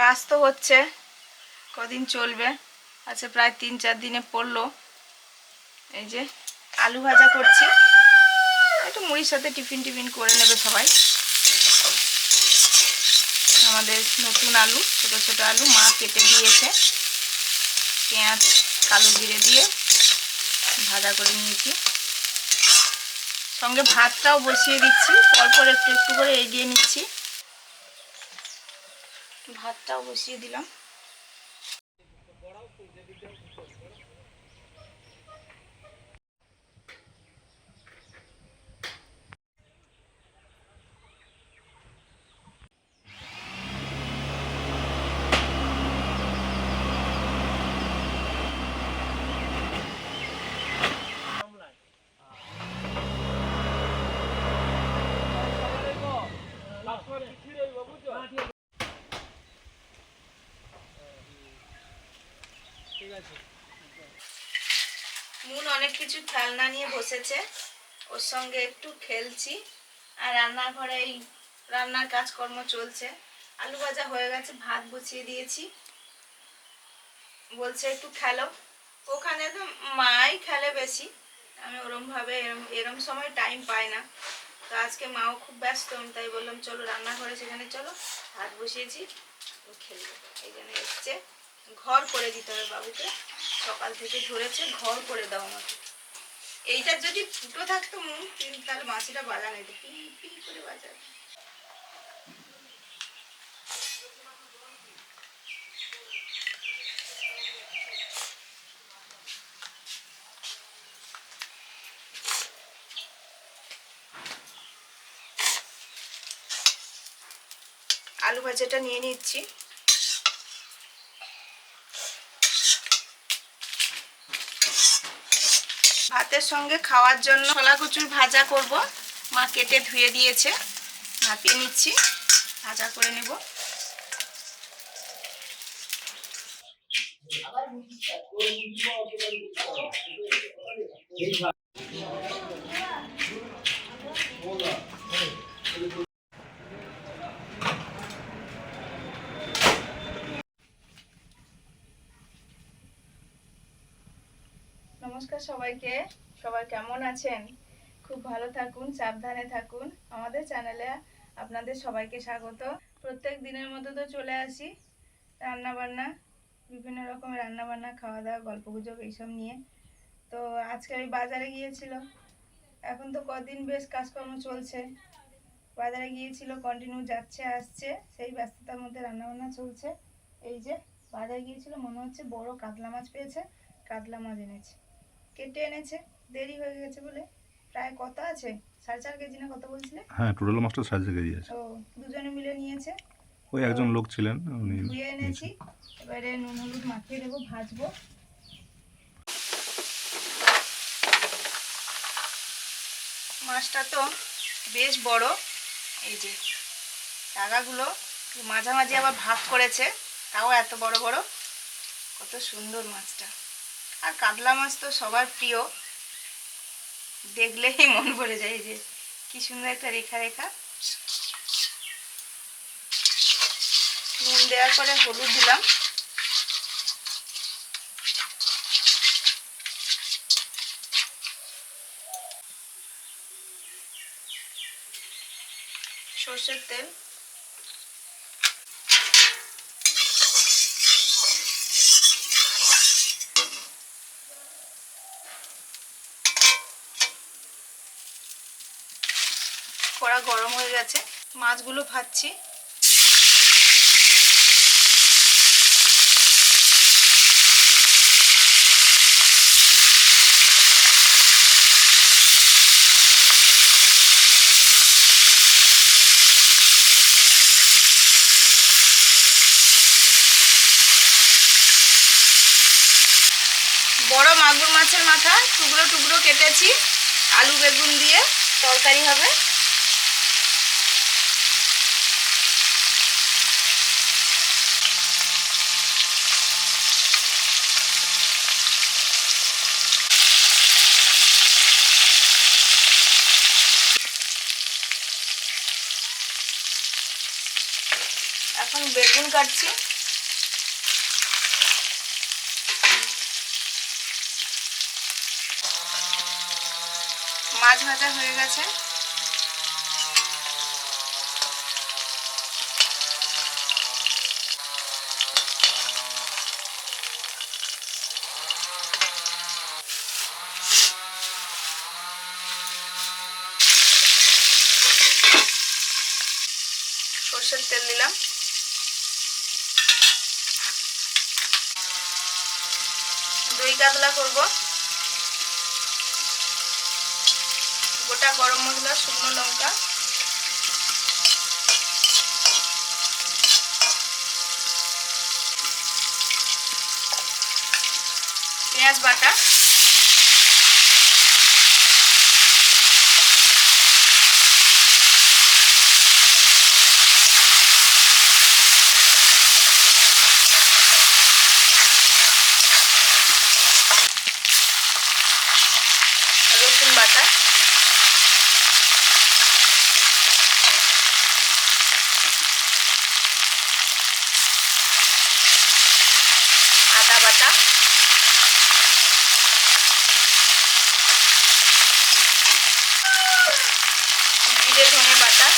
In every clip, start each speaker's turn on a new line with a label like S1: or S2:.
S1: কাজ তো হচ্ছে। কদিন চলবে। আচ্ছা প্রায় তিন চার দিনে পড়ল। এই যে আলু ভাজা করছি। একটু মুড়ির সাথে টিফিন টিফিন করে নেবে সবাই। আমাদের নতুন আলু, ছোট ছোট আলু মা কেটে দিয়েছে। পেঁয়াজ, কালো জিরে দিয়ে ভাজা করে নিয়েছি। সঙ্গে ভাতটাও বসিয়ে দিচ্ছি। পরপর একটু একটু করে এগিয়ে নিচ্ছি। ভাতটাও বসিয়ে দিলাম। মুন অনেক কিছু খেলনা নিয়ে বসেছে। ওর সঙ্গে একটু খেলছি। আর রান্নাঘরে এই রান্নার কাজকর্ম চলছে। আলু ভাজা হয়ে গেছে, ভাত বসিয়ে দিয়েছি। বলছে একটু খেলো। ওখানে তো মাই খেলে বেশি। আমি ওরমভাবে এরম এরম সময় টাইম পাই না। তো আজকে মাও খুব ব্যস্ত, আমি তাই বললাম, চলো রান্নাঘরে সেখানে চলো, ভাত বসিয়েছি খেলবে। এখানে এসছে। ঘর করে দিতে হবে বাবুকে। সকাল থেকে ধরেছে, ঘর করে দাও আমাকে। এইটার যদি ফুটো থাকতো মুখ তাহলে মাছিটা বাজা নাই পি পি করে বাজাবে আলু ভাজাটা নিয়ে নিচ্ছি। ভাতের সঙ্গে খাওয়ার জন্য ছোলা কচুর ভাজা করব। মা কেটে ধুয়ে দিয়েছে। ভাপিয়ে নিচ্ছি। ভাজা করে নেব। নমস্কার সবাইকে। সবাই কেমন আছেন? খুব ভালো থাকুন, সাবধানে থাকুন। আমাদের চ্যানেলে আপনাদের সবাইকে স্বাগত। প্রত্যেক দিনের মতো তো চলে আসি। রান্না বান্না বিভিন্ন রকমের রান্না বান্না খাওয়া দাওয়া গল্প গুজব এইসব নিয়ে। তো আজকে আমি বাজারে গিয়েছিল। এখন তো কদিন বেশ কাজকর্ম চলছে। বাজারে গিয়েছিল কন্টিনিউ যাচ্ছে, আসছে। সেই ব্যস্ততার মধ্যে রান্না বান্না চলছে। এই যে বাজারে গিয়েছিল, মনে হচ্ছে বড় কাতলা মাছ পেয়েছে। কাতলা মাছ এনেছে। কেটে এনেছে দেরি হয়ে গেছে বলে। প্রায় কত আছে? সাড়ে চার কেজি না কত বলছিলে?
S2: হ্যাঁ টোটাল মাছটা সাড়ে চার কেজি আছে।
S1: ও দুজনে মিলে নিয়েছে।
S2: ওই একজন লোক ছিলেন উনি
S1: ধুয়ে এনেছি। এবারে নুন হলুদ মাখিয়ে দেবো ভাজবো। মাছটা তো বেশ বড়। এই যে টাকাগুলো মাঝামাঝি আবার ভাগ করেছে তাও এত বড় বড়। কত সুন্দর মাছটা। আর কাতলা মাছ তো সবার প্রিয়। দেখলেই মন ভরে যায় যে কি সুন্দর একটা রেখা রেখা। নুন দেওয়ার পরে হলুদ দিলাম। সর্ষের তেল। গরম হয়ে গেছে। মাছগুলো ভাজছি। বড় মাগুর মাছের মাথা, টুকরো টুকরো কেটেছি। আলু বেগুন দিয়ে তরকারি হবে। বেগুন কাটছি। মাছ ভাজা হয়ে গেছে। সর্ষের তেল দিলাম। দই কাতলা করব। গোটা গরম মশলা শুকনো লঙ্কা। পেঁয়াজ বাটা রসুন বাটা আদা বাটা জিরে ধনে বাটা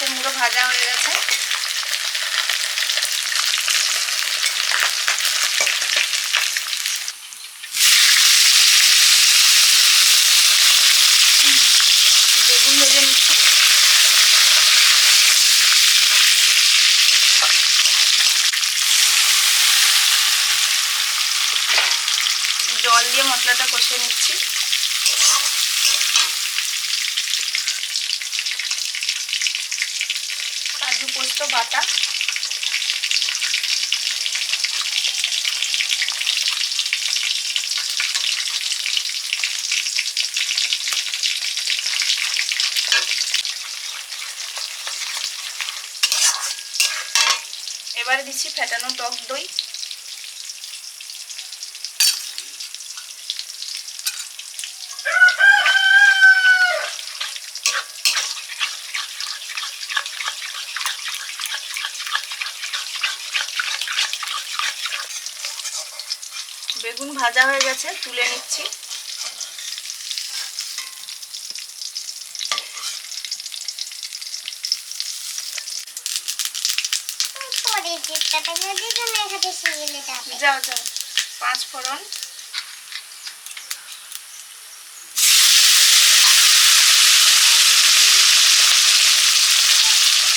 S1: মাছের মুড়ো ভাজা হয়ে গেছে। বেগুন নিচ্ছি। জল দিয়ে মশলাটা কষিয়ে নিচ্ছি কাজু পোস্ত বাটা। এবারে দিচ্ছি ফেটানো টক দই বেগুন ভাজা হয়ে গেছে তুলে নিচ্ছি। যাও যাও। পাঁচ ফোড়ন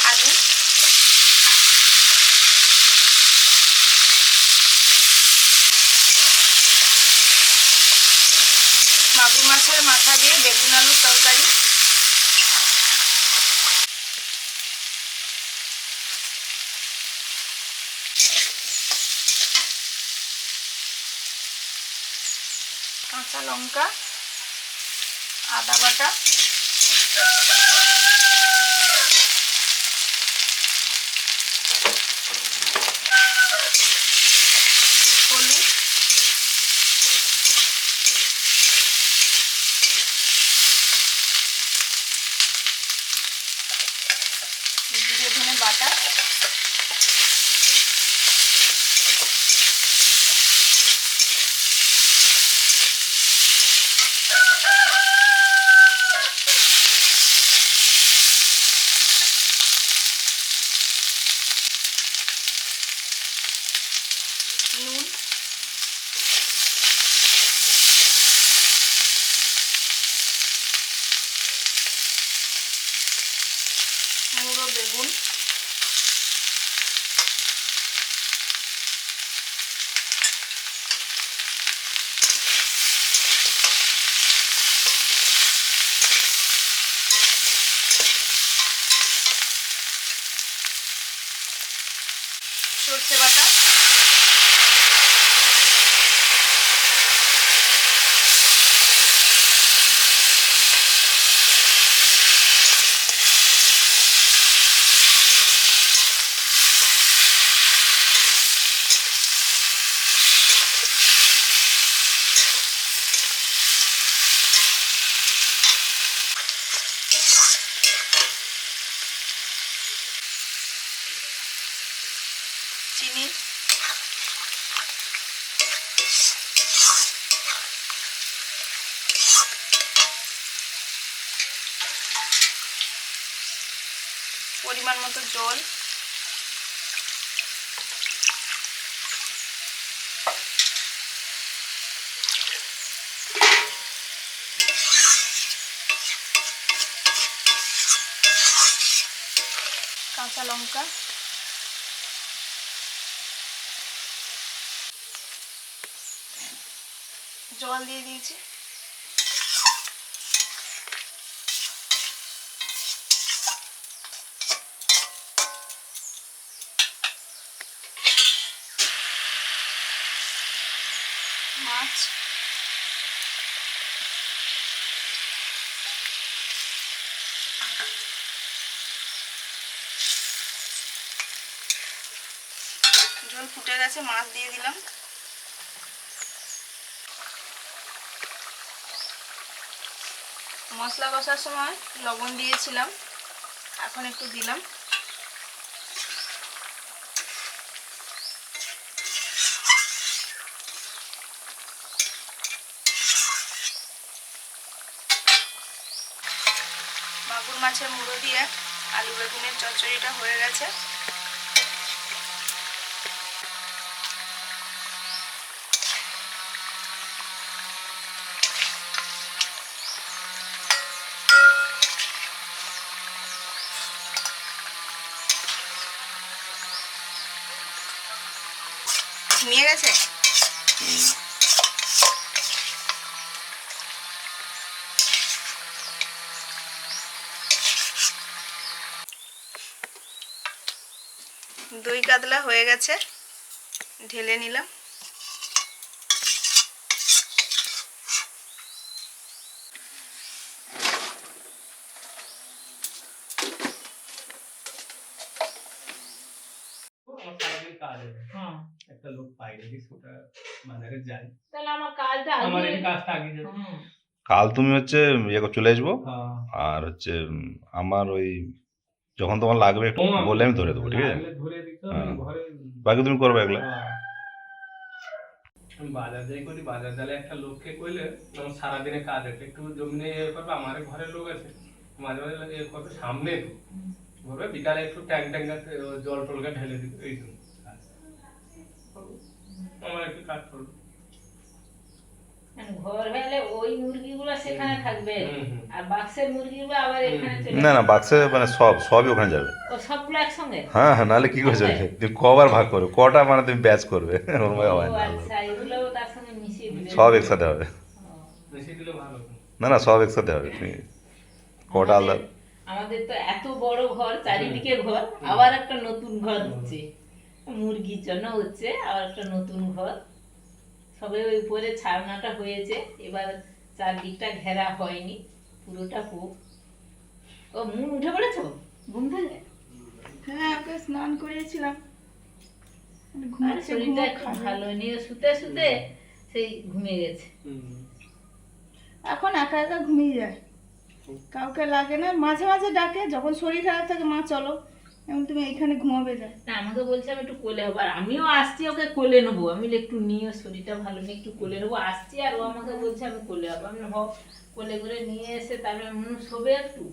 S1: আলু মাগুর মাছের মাথা দিয়ে বেগুন আলুর তরকারি। কাঁচা লঙ্কা আদা বাটা হলুদ জিরে ধনে বাটা নুন মুড়ো বেগুন সর্ষে চিনি। পরিমাণ মতো জল। কাঁচা লঙ্কা। জল দিয়ে দিয়েছি। মাছ। জল ফুটে গেছে মাছ দিয়ে দিলাম। মশলা কষার সময় লবণ দিয়েছিলাম। এখন একটু দিলাম। মাগুর মাছের মুড়ো দিয়ে আলু বেগুনের চচ্চড়িটা হয়ে গেছে। দই কাতলা হয়ে গেছে। ঢেলে নিলাম।
S3: একটা লোক পাই রেখে ওটা বাজারে যাই
S4: তাহলে আমার কাজটা
S3: আমার এই কাজটা আগে যাবে
S2: কাল তুমি হচ্ছে ইয়ে করে চলে আসব
S3: হ্যাঁ।
S2: আর হচ্ছে আমার ওই যখন তোমার লাগবে একটু
S3: ও,
S2: বললে আমি ধরে দেবো ঠিক আছে হ্যাঁ।
S3: ঘরে
S2: বাকি তুমি করবে একলা
S3: হ্যাঁ। আমি বাজার যাই করি বাজার গেলে একটা লোককে কইলে আমার সারাদিনে কাজ আছে একটু জমি নিয়ে ইয়ে করবে আমার ঘরের লোক আছে মাঝে মাঝে ইয়ে করবে সামনে বলবে বিকালে একটু ট্যাঙ্ক ট্যাঙ্ক জল টলকে ঢেলে দিতে এই জন্য। আমার একটু কাজ করব
S4: মানে ঘর হলে ওই মুরগিগুলো সেখানে থাকবে
S3: হুম, হুম।
S4: আর বাক্সের মুরগিগুলো আবার এখানে চলে
S2: না না বাক্সে মানে সব সবই ওখানে যাবে। হ্যাঁ হ্যাঁ নাহলে কি করে চলবে তুমি কবার ভাগ করবে কটা মানে তুমি ব্যাচ করবে?
S4: আচ্ছা এগুলো তার সঙ্গে মিশিয়ে দিবে
S2: সব একসাথে হবে। না না সব একসাথে হবে। তুমি কটা আলাদা
S4: আমাদের- আমাদের তো এত বড় ঘর চারিদিকে ঘর আবার একটা নতুন ঘর হচ্ছে। মুরগির জন্য হচ্ছে আবার একটা নতুন ঘর। সবে ওই উপরে ছাড়নাটা হয়েছে এবার চারদিকটা ঘেরা হয়নি পুরোটা হোক। ও মুন উঠে পড়েছো? ঘুম থেকে?
S1: হ্যাঁ ওকে স্নান করিয়েছিলাম।
S4: শরীরটা ভালো নিয়ে শুতে শুতে সেই ঘুমিয়ে গেছে।
S1: এখন একা একা ঘুমিয়ে যায়। কাউকে লাগে না মাঝে মাঝে ডাকে যখন শরীর খারাপ থাকে মা চলো। এবং তুমি এইখানে ঘুমাবে যায়
S4: না আমাকে বলছে আমি একটু কোলে হব। আর আমিও আসছি ওকে কোলে নেব। আমি একটু নিয়ে শরীরটা ভালো নেই একটু কোলে নেব। আসছি আর ও আমাকে বলছে আমি কোলে হব। আমি হ কোলে করে নিয়ে এসে তারপরে মনে শোবে একটু?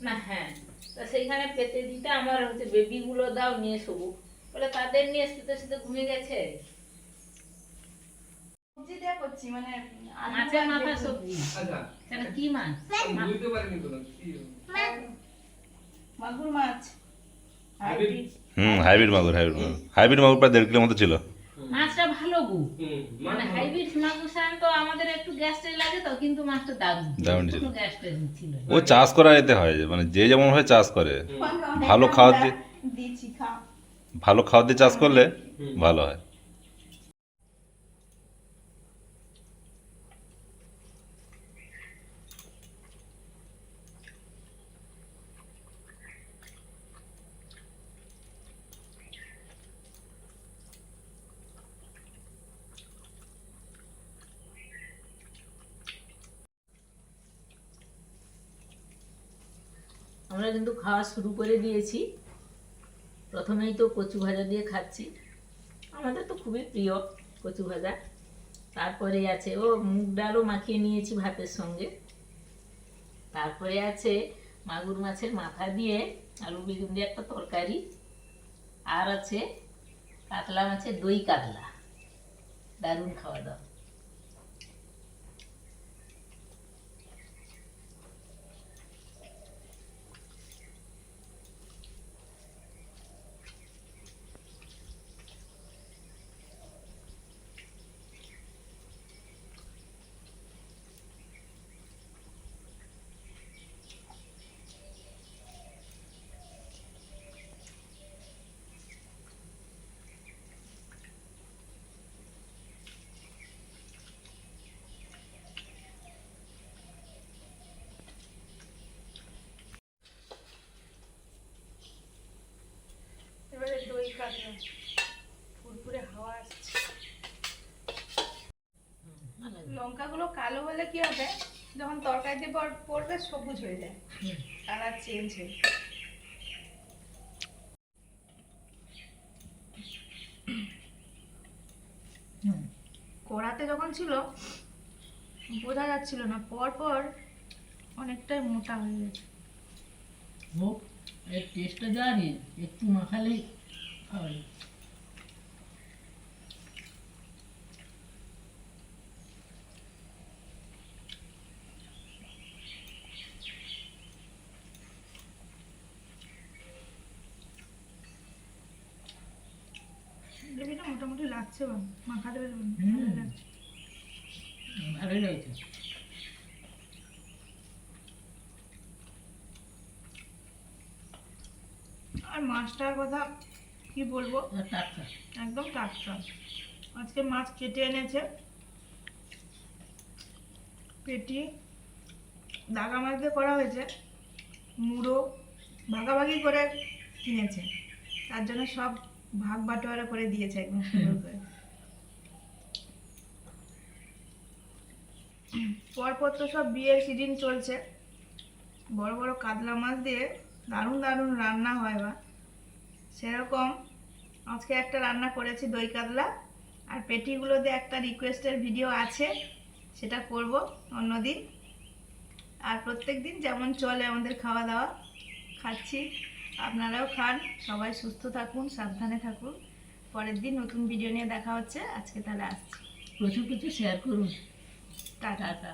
S4: না হ্যাঁ। তা সেইখানে পেতে দিতে আমার হচ্ছে বেবিগুলো দাও নিয়ে শোবো। বলে তাদের নিয়ে শুতে শুতে ঘুমিয়ে গেছে?
S1: সবজি দেয়া করছি মানে আলু
S4: মাছের মাথা সবজি?
S3: আচ্ছা।
S4: কি মাছ?
S1: মাগুর মাছ।
S2: হুম হাইব্রিড মাগুর হাইব্রিড মাগুর। হাইব্রিড মাগুর প্রায় দেড় কিলো মতো ছিল।
S4: মাছটা ভালো গু। মানে হাইব্রিড তো আমাদের একটু গ্যাস্ট্রিক লাগে তো কিন্তু মাছটা দারুণ
S2: দারুণ ছিল।
S4: ছিল
S2: ও চাষ করা এতে হয় যে মানে যে যেমন হয় চাষ করে। ভালো খাওয়া দিয়ে ভালো খাওয়া দিয়ে চাষ করলে ভালো হয়।
S4: কিন্তু খাওয়া শুরু করে দিয়েছি। প্রথমেই তো কচু ভাজা দিয়ে খাচ্ছি। আমাদের তো খুবই প্রিয় কচু ভাজা। তারপরে আছে, ও মুগ ডালও মাখিয়ে নিয়েছি ভাতের সঙ্গে। তারপরে আছে মাগুর মাছের মাথা দিয়ে আলু বেগুন দিয়ে একটা তরকারি। আর আছে কাতলা মাছের দই কাতলা। দারুণ খাওয়া দাওয়া
S1: লাগবে ফুরফুরে হাওয়া আসছে। লঙ্কাগুলো কালো হলে কি হবে? যখন তরকারিতে পর- পড়বে সবুজ হয়ে যায়। কালার চেঞ্জ হয়ে কড়াতে যখন ছিল বোঝা যাচ্ছিল না পর পর অনেকটাই মোটা হয়ে গেছে।
S4: ও এর টেস্টটা জানি একটু মাখালেই হয়।
S1: গ্রেভিটা মোটামুটি লাগছে বা মাখাতে বেশ
S4: হুম।
S1: ভালোই লাগছে।
S4: ভালোই লাগছে।
S1: আর মাছটার কথা কি বলব? একদম টাটকা আজকে মাছ কেটে এনেছে। পেটি। দাগা মাছ দিয়ে করা হয়েছে। মুড়ো। ভাগাভাগি করে কিনেছে। তার জন্য সব ভাগ বাটোয়ারা করে দিয়েছে একদম সুন্দর করে। পরপর তো সব বিয়ের সিজন চলছে। বড় বড় কাতলা মাছ দিয়ে দারুণ দারুণ রান্না হয় বা। সেরকম আজকে একটা রান্না করেছি দই কাতলা আর পেটিগুলোতে একটা রিকোয়েস্টের ভিডিও আছে সেটা করব অন্যদিন। আর প্রত্যেক দিন যেমন চলে আমাদের খাওয়া দাওয়া খাচ্ছি। আপনারাও খান সবাই সুস্থ থাকুন সাবধানে থাকুন। পরের দিন নতুন ভিডিও নিয়ে দেখা হচ্ছে আজকে তাহলে আসছি।
S4: প্রচুর কিছু শেয়ার করুন। টাটা।